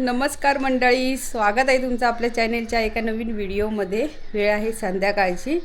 नमस्कार मंडळी स्वागत आहे तुमचं आपल्या चॅनेलच्या एका नवीन व्हिडिओमध्ये. वेळ आहे संध्याकाळची.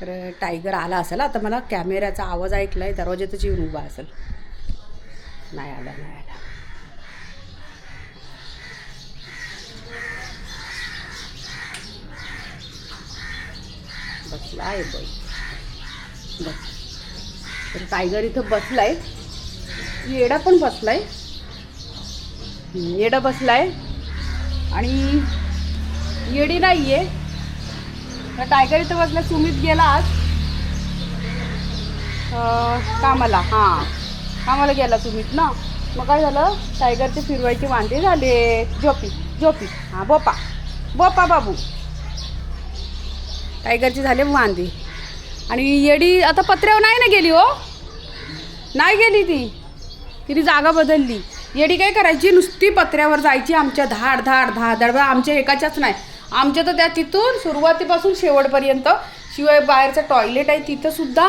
तर टायगर आला असेल आता मला कॅमेऱ्याचा आवाज ऐकला आहे दरवाज्यातच येऊन उभा असेल. नाही आला नाही आला. बसला आहे बाई. बस. तर टायगर इथं बसला आहे येडा पण बसला आहे येडा बसलाय. आणि येडी नाही आहे तर टायगर इथं बसला सुमित गेला आज. कामाला. हां. कामाला गेला सुमित ना? मग काय झालं? टायगरचे फिरवायचे वांदे झाले झोपी झोपी. हां बोपा. बोपा बाबू. टायगरचे झाले वांदे. आणि येडी आता पत्र्यावर नाही ना गेली हो? नाही गेली ती. तिने जागा बदलली. येडी काय करायची? नुसती पत्र्यावर जायची आमच्या धाड धाड धाड धाड. बा आमच्या एकाच्याच नाही. आमच्या तर त्या तिथून सुरुवातीपासून शेवटपर्यंत. शिवाय बाहेरचं टॉयलेट आहे तिथंसुद्धा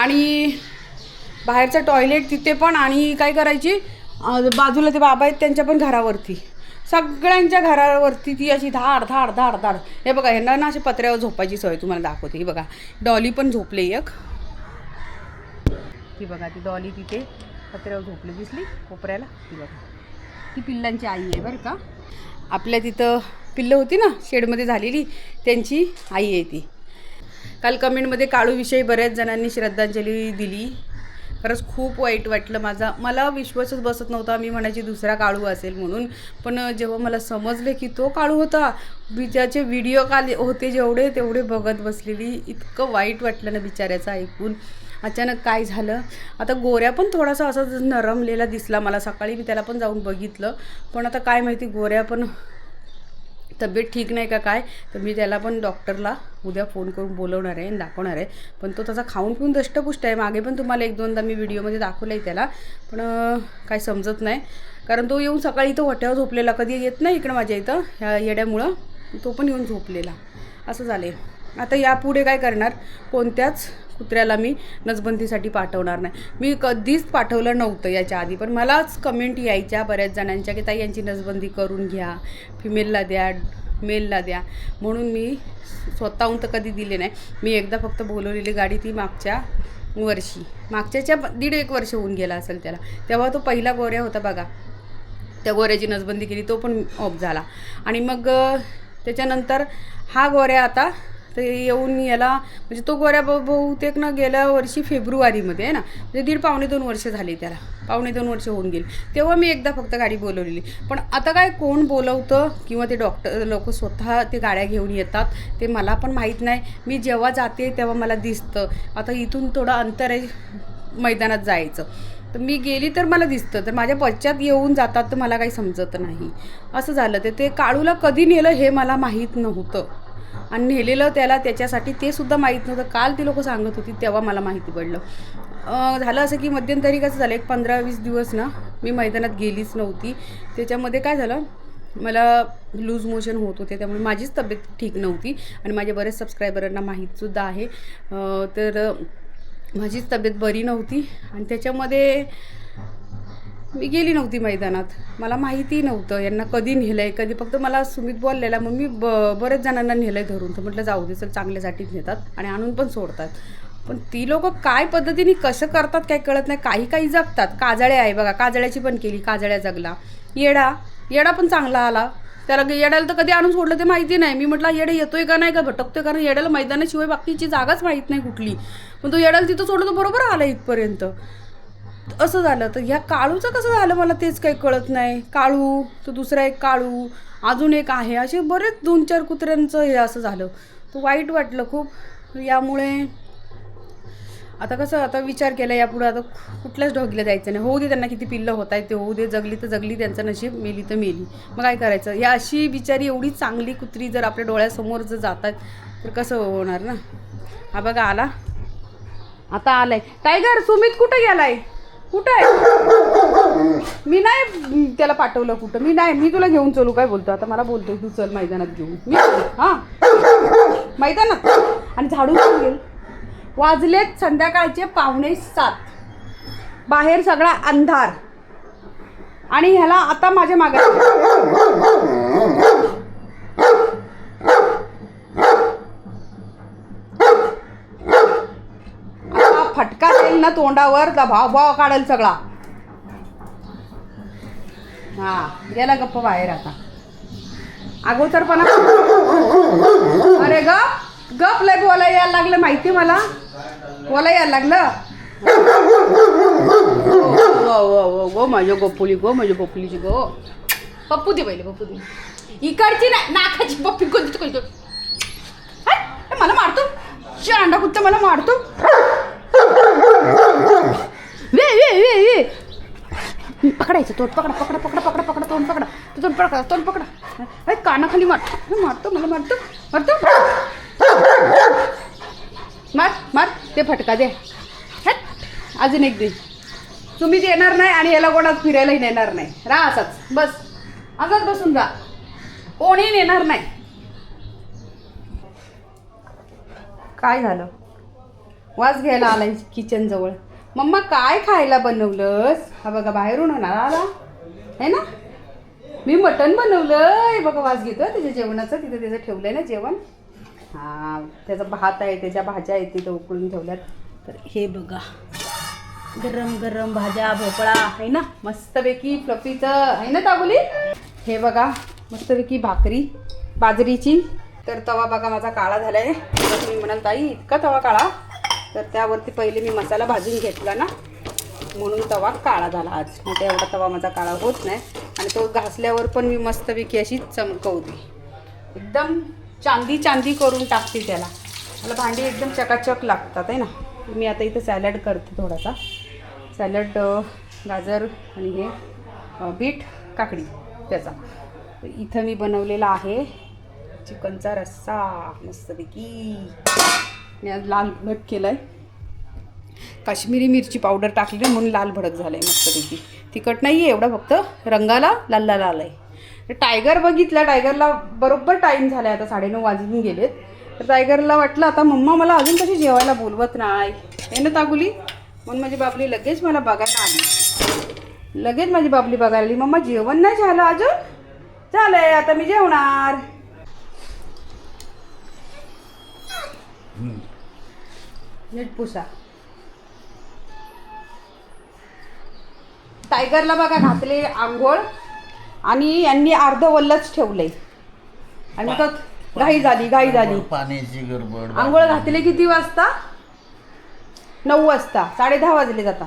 आणि बाहेरचं टॉयलेट तिथे पण आणि काय करायची? बाजूला ते बाबा आहेत त्यांच्या पण घरावरती. सगळ्यांच्या घरावरती ती अशी धाड धाड धाड धाड. हे बघा ह्यांना ना अशी पत्र्यावर झोपायची सवय तुम्हाला दाखवते. ही बघा डॉली पण झोपले एक. ती बघा ती डॉली तिथे पत्र्यावर झोपली दिसली कोपऱ्याला ती बघा. ती पिल्लांची आई आहे बरं का. आपल्या तिथं पिल्लं होती ना शेडमध्ये झालेली त्यांची आई आहे ती. काल कमेंटमध्ये काळूविषयी बऱ्याच जणांनी श्रद्धांजली दिली. खरंच खूप वाईट वाटलं माझा. मला विश्वासच बसत नव्हता मी म्हणायची दुसरा काळू असेल म्हणून. पण जेव्हा मला समजले की तो काळू होता बिचारचे व्हिडिओ काल होते जेवढे तेवढे बघत बसलेली. इतकं वाईट वाटलं ना बिचाऱ्याचं ऐकून. अचानक काय झालं? आता गोऱ्या पण थोडासा असा नरमलेला दिसला मला. सकाळी मी त्याला पण जाऊन बघितलं. पण आता काय माहिती गोऱ्या पण तब्येत ठीक नाही का काय? तर मी त्याला पण डॉक्टरला उद्या फोन करून बोलवणार आहे आणि दाखवणार आहे. पण तो तसा खाऊन पिऊन दष्टपुष्ट आहे. मागे पण तुम्हाला एक दोनदा मी व्हिडिओमध्ये दाखवलं आहे त्याला. पण काय समजत नाही. कारण तो येऊन सकाळी इथं होट्यावर झोपलेला. कधी येत नाही इकडं माझ्या इथं ह्या येड्यामुळं. तो पण येऊन झोपलेला. असं झाले आता यापुढे काय करणार? कोणत्याच कुत्र्याला मी नसबंदीसाठी पाठवणार नाही. मी कधीच पाठवलं नव्हतं याच्या आधी पण मलाच कमेंट यायच्या बऱ्याच जणांच्या की ताई यांची नसबंदी करून घ्या. फिमेलला द्या मेलला द्या. म्हणून मी स्वतःहून तर कधी दिले नाही. मी एकदा फक्त बोलवलेली गाडी ती मागच्या वर्षी मागच्याच्या दीड एक वर्ष होऊन गेला असेल त्याला. तेव्हा तो पहिला गोऱ्या होता बघा. त्या गोऱ्याची नसबंदी केली तो पण ऑफ झाला. आणि मग त्याच्यानंतर हा गोऱ्या आता ते येऊन याला म्हणजे तो गोऱ्या ब- बहुतेक ना गेल्या वर्षी फेब्रुवारीमध्ये आहे ना म्हणजे दीड पावणे दोन वर्ष झाली त्याला. पावणे दोन वर्ष होऊन गेली. तेव्हा मी एकदा फक्त गाडी बोलवलेली. पण आता काय कोण बोलवतं किंवा ते डॉक्टर लोक स्वतः ते गाड्या घेऊन येतात ते मला पण माहीत नाही. मी जेव्हा जाते तेव्हा मला दिसतं. आता इथून थोडं अंतर आहे मैदानात जायचं. तर मी गेली तर मला दिसतं. तर माझ्या पश्चात येऊन जातात तर मला काही समजत नाही. असं झालं. ते ते काळूला कधी नेलं हे मला माहीत नव्हतं. आणि नेलेलं त्याला त्याच्यासाठी ते सुद्धा माहीत नव्हतं. काल ती लोक सांगत होती तेव्हा मला माहिती पडलं. झालं असं की मध्यंतरी कसं झालं एक पंधरा वीस दिवस ना मी मैदानात गेलीच नव्हती. त्याच्यामध्ये काय झालं मला लूज मोशन होत होते त्यामुळे माझीच तब्येत ठीक नव्हती आणि माझ्या बरेच सबस्क्रायबरांना माहीतसुद्धा आहे. तर माझीच तब्येत बरी नव्हती. आणि त्याच्यामध्ये मी गेली नव्हती मैदानात. मला माहिती नव्हतं यांना कधी नेलं आहे कधी फक्त मला सुमित बोललेला मग मी ब बरेच जणांना नेलं आहे धरून. तर म्हटलं जाऊ दे चल चांगल्यासाठीच नेतात आणि आणून पण सोडतात. पण ती लोक काय पद्धतीने कसं करतात काय कळत नाही. काही काही जगतात. काजळे आहे बघा काजळ्याची पण केली काजळ्या जगला. येडा येडा पण चांगला आला. त्याला येड्याला तर कधी आणून सोडलं ते माहिती नाही. मी म्हटलं येडे येतोय का नाही का? भटकतोय कारण येड्याला मैदानाशिवाय बाकीची जागाच माहीत नाही कुठली. पण तो येड्याला तिथं सोडलं तर बरोबर आला इथपर्यंत. असं झालं तर ह्या काळूचं कसं झालं मला तेच काही कळत नाही. काळू तो दुसरा एक काळू अजून एक आहे. असे बरेच दोन चार कुत्र्यांचं हे असं झालं. तर वाईट वाटलं खूप. यामुळे आता कसं आता विचार केला यापुढे. आता कुठल्याच ढोगीला जायचं नाही. होऊ दे त्यांना किती पिल्लं होत आहेत ते होऊ दे जगली तर जगली त्यांचं नशीब मेली तर मेली. मग काय करायचं? या अशी बिचारी एवढी चांगली कुत्री जर आपल्या डोळ्यासमोर जर जातात तर कसं होणार ना? हा बघा आला. आता आलाय. टायगर सुमित कुठे गेलाय? कुठं आहे? मी नाही त्याला पाठवलं कुठं. मी नाही मी तुला घेऊन चलू. काय बोलतो? आता मला बोलतोय तू चल मैदानात घेऊन. मी हां. मैदानात. आणि झाडू पण घेईल. वाजलेत संध्याकाळचे पावणे सात. बाहेर सगळा अंधार. आणि ह्याला आता माझ्या मागे आता फटका देईल ना तोंडावर भाव भाव काढेल सगळा. हा गेला गप्प बाहेर आता. अगोदरपणा. अरे गप गप लय बोला यायला लागलं माहिती मला? बोला यायला लागलं? गो माझ्या गोपुली गो माझ्या गोपुलीची गो. पप्पू दे पहिले पप्पू दे. इकडची नाही नाकाची पप्पी कोणती कोणती? मला मारतो. अंडा कुत्ता मला मारतो. वे वे वे वे. पकडायचं तोंड पकडा पकडा पकडा पकडा पकडा तोंड पकडा. तो तोंड पकडा तोंड पकडा. अरे कानाखाली मारतो मारतो मला मारतो मारतो. मार मार. ते फटका दे. अजून एक दे. तुम्हीच येणार नाही आणि याला कोणाच फिरायलाही नेणार नाही. राहा असाच. बस. असाच बसून जा. कोणी नेणार नाही. काय झालं? वास घ्यायला आलाय किचन जवळ. मम्मा काय खायला बनवलंस? हा बघा बाहेरून होणार आला. है ना? मी मटण बनवलंय. बघा वास घेतो त्याच्या जेवणाचं. तिथं त्याचं ठेवलं आहे ना जेवण. हा त्याचा भात आहे त्याच्या भाज्या आहेत तिथं उकळून ठेवल्यात. तर हे बघा गरम गरम भाज्या भोपळा आहे ना? मस्तपैकी फ्लफीचं आहे ना ताबुली? हे बघा मस्तपैकी भाकरी बाजरीची. तर तवा बघा माझा काळा झालाय. आहे तुम्ही म्हणाल ताई इतका तवा काळा? तर त्यावरती पहिले मी मसाला भाजून घेतला ना. म्हणून तवा काळा झाला आज. म्हणजे एवढा तवा माझा काळा होत नाही. आणि तो घासल्यावर पण मी मस्तपैकी अशी चमकवते. एकदम चांदी चांदी करून टाकते त्याला. मला भांडी एकदम चकाचक लागतात आहे ना. मी आता इथं सॅलड करते थोडासा. सॅलड गाजर आणि हे बीट काकडी त्याचा. इथं मी बनवलेला आहे चिकनचा रस्सा. मस्तपैकी. मी आज लाल भट केला आहे काश्मीरी मिरची पावडर टाकली म्हणून लाल भडक झालं आहे मस्तपैकी. तिखट नाही आहे एवढा फक्त रंगाला लाल लाल आला आहे तर टायगर बघितला टायगरला बरोबर टाईम झाला आहे आता साडेनऊ वाजून गेलेत. तर टायगरला वाटलं आता मम्मा मला अजून कशी जेवायला बोलवत नाही. हे ना तागुली? म्हणून माझी बाबली लगेच मला बघायला आली. लगेच माझी बाबली बघायला आली मम्मा जेवण नाही झालं अजून? झालं आहे आता मी जेवणार. नीट पुसा. टायगरला बघा घातले आंघोळ आणि यांनी अर्ध वल्लच ठेवलंय. आणि तो घाई झाली घाई झाली. पाण्याची गडबड आंघोळ घातले किती वाजता? नऊ वाजता साडे दहा वाजले जाता.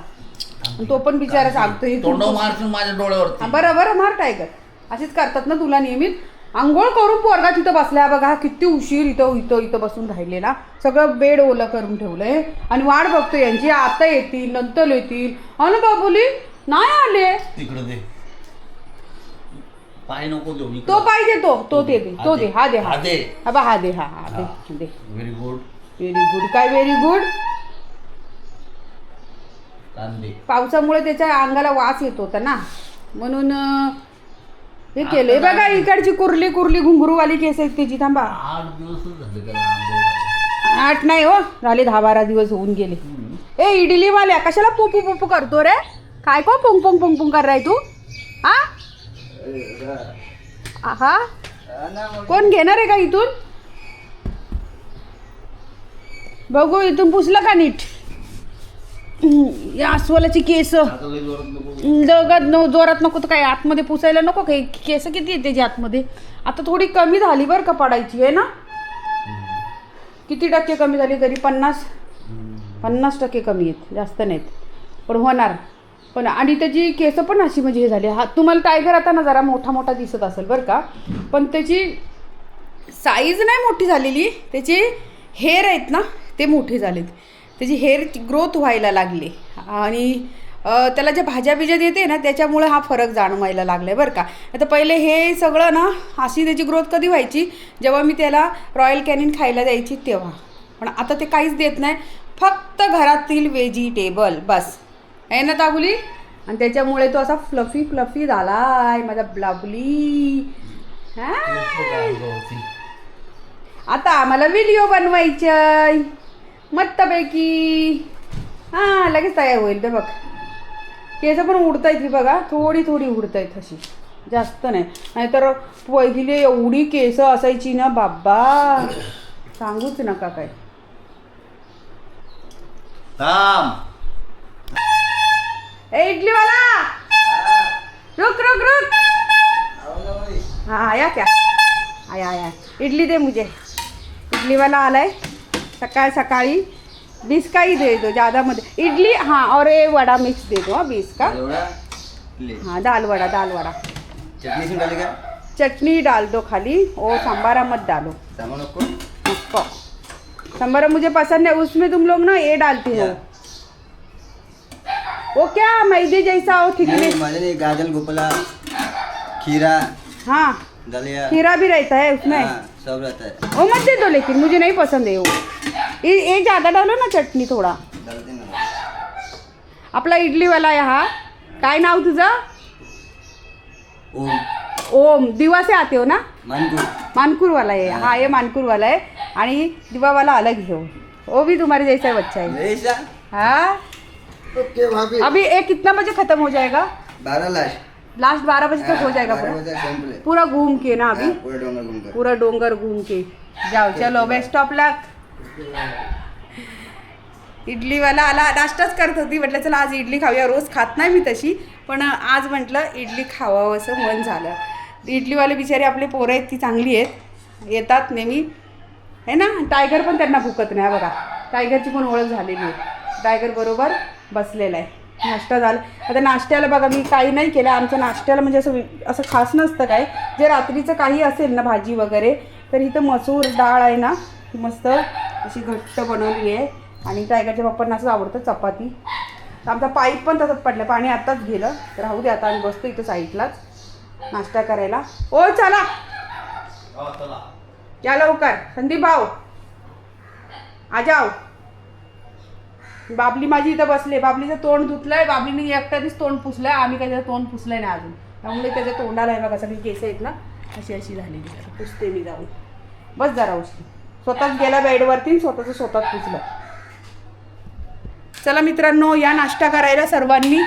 आणि तो पण बिचारा सांगतोय तोंड मारशील माझ्या डोळ्यावरती. हा, बरं बरं मार टायगर. अशीच करतात ना तुला नियमित. आंघोळ करून पोरगा तिथं बसलाय. बघा किती उशीर इथं इथं इथं बसून राहिलेला. सगळं बेड ओलं करून ठेवलंय. आणि वाट बघतो यांची. आता येतील नंतर येतील. अनु बाबुली नाही आले. तिकडे दे. पाय नको देऊ तो पाहिजे तो. तो दे दे. तो दे. हा दे हा हा दे. हा बा हा दे हा हा दे. दे. व्हेरी गुड व्हेरी गुड काय व्हेरी गुड कांदे. पावसामुळे त्याच्या अंगाला वास येत होता ना. म्हणून अं, हे केलंय. बघा इकडची कुरली कुरली घुंगरूवाली केस आहेत त्याची थांबा. आठ दिवसच झाले त्याला आंघोळ. घालायला. आठ नाही हो झाले दहा बारा दिवस होऊन गेले. ए इडली वाल्या कशाला पोपू पोपू करतो रे? काय को पुंग पुंग पुंग पुंग कर तू? हा हा कोण घेणार आहे का इथून? बघू इथून पुसलं का नीट? हम्म, या अस्वलाची केस. आता लई जोरात नको. न जोरात नको तर काय आतमध्ये पुसायला नको काही केस किती येते त्याच्या आतमध्ये? आता थोडी कमी झाली बरं का पडायची आहे ना? किती टक्के कमी झाली तरी? पन्नास? पन्नास टक्के कमी आहेत जास्त नाहीत. पण होणार. पण आणि त्याची केस पण अशी म्हणजे हे झाली. हा तुम्हाला टायगर आता ना जरा मोठा मोठा दिसत असेल बरं का? पण त्याची साईज नाही मोठी झालेली. त्याचे हेअर आहेत ना ते मोठे झालेत. त्याची हेअर ग्रोथ व्हायला लागली. आणि त्याला ज्या भाज्या बिज्या देते ना त्याच्यामुळे हा फरक जाणवायला लागला आहे बरं का. आता पहिले हे सगळं ना अशी त्याची ग्रोथ कधी व्हायची? जेव्हा मी त्याला रॉयल कॅनिन खायला द्यायची तेव्हा. पण आता ते काहीच देत नाही. फक्त घरातील व्हेजिटेबल बस. आहे ना ताबुली? आणि त्याच्यामुळे तो असा फ्लफी फ्लफी झालाय माझा ब्लाबुली. आता आम्हाला व्हिडिओ बनवायचे मस्तपैकी हां लगेच तयार होईल ते बघ. केस पण उडतायत ही बघा थोडी थोडी उडतायत अशी. जास्त नाही. नाहीतर पहिले एवढी केस असायची ना बाबा सांगूच नका काय. ए इडलीवाला! रुक रुक रुक. हाँ आया क्या आया आया. इडली दे मुझे. इडलीवाला आलाय. सकाळ सकाळी बीस का ही दे दो ज़्यादा मत इडली हाँ और ये वड़ा मिक्स दे दो हाँ बीस का। हाँ दाल वड़ा दाल वड़ा। चटनी डाल दो खाली और सांबारा मत डालो। उसको सांबारा मुझे पसंद है उसमें तुम लोग ना ये डालती हो। वो क्या मैदे जैसा हो नहीं थिकनेस। गाजर गोपला खीरा। हाँ। दलिया। खीरा भी रहता है उसमें। हाँ, सब रहता है। वो मत दे दो लेकिन मुझे नहीं पसंद है वो। ये ये ज़्यादा डालो ना चटणी थोडा। डालते ना आपला इडलीवाला आहे हा काय नाव तुझं? ओम। ओम। दिवा से आते हो ना? मानकू मानकुरवाला है। हाँ। ये मानकुरवाला है। आणि दिवावाला अलग ही हो वो। भी तुम्हारे जैसा ही बच्चा है। ऐसा हाँ। ओके भाभी। अभी एक कितना बजे खत्म हो जाएगा? बारह लास्ट। लास्ट बारह बजे तक हो जाएगा पूरा? पूरा घूम के ना अभी? पूरा डोंगर घूमकर पूरा डोंगर घूम के। जाओ चलो बेस्ट ऑफ लक इडलीवाला आला नाश्ताच करत होती. म्हटलं चला आज इडली खाऊया. रोज खात नाही मी तशी पण आज म्हटलं इडली खावावं असं मन झालं. इडलीवाले बिचारे आपले पोरं आहेत ती चांगली आहेत. येतात नेहमी. है ना? टायगर पण त्यांना भुकत नाही बघा. टायगरची पण ओळख झालेली आहे. टायगर बरोबर बसलेला आहे. नाश्ता झाला. आता नाश्त्याला बघा मी काही नाही केलं. आमचं नाश्त्याला म्हणजे असं असं खास नसतं काय. जे रात्रीचं काही असेल ना भाजी वगैरे तर इथं मसूर डाळ आहे ना ती मस्त अशी घट्ट बनवली आहे. आणि टायगरच्या पप्पांना असं आवडतं चपाती. तर आमचा पाईप पण तसंच पडलं. पाणी आत्ताच गेलं. तर राहू दे आता आम्ही बसतो इथं साईडलाच. नाश्ता करायला. ओ चला. या लवकर. संदीप भाऊ. आ जाओ बाबली माझी इथं बसले बाबलीचं तोंड धुतलंय बाबलीने एकट्यानेच तोंड पुसलंय आम्ही काही त्याचं तोंड पुसलंय नाही अजून. त्यामुळे त्याच्या तोंडाला आहे बघा सगळी केस आहेत ना अशी अशी झालेली पुसते मी जाऊन. बस जरा उशी स्वतःच गेला बेडवरती स्वतःचं स्वतःच पुसलं. चला मित्रांनो या नाश्ता करायला सर्वांनी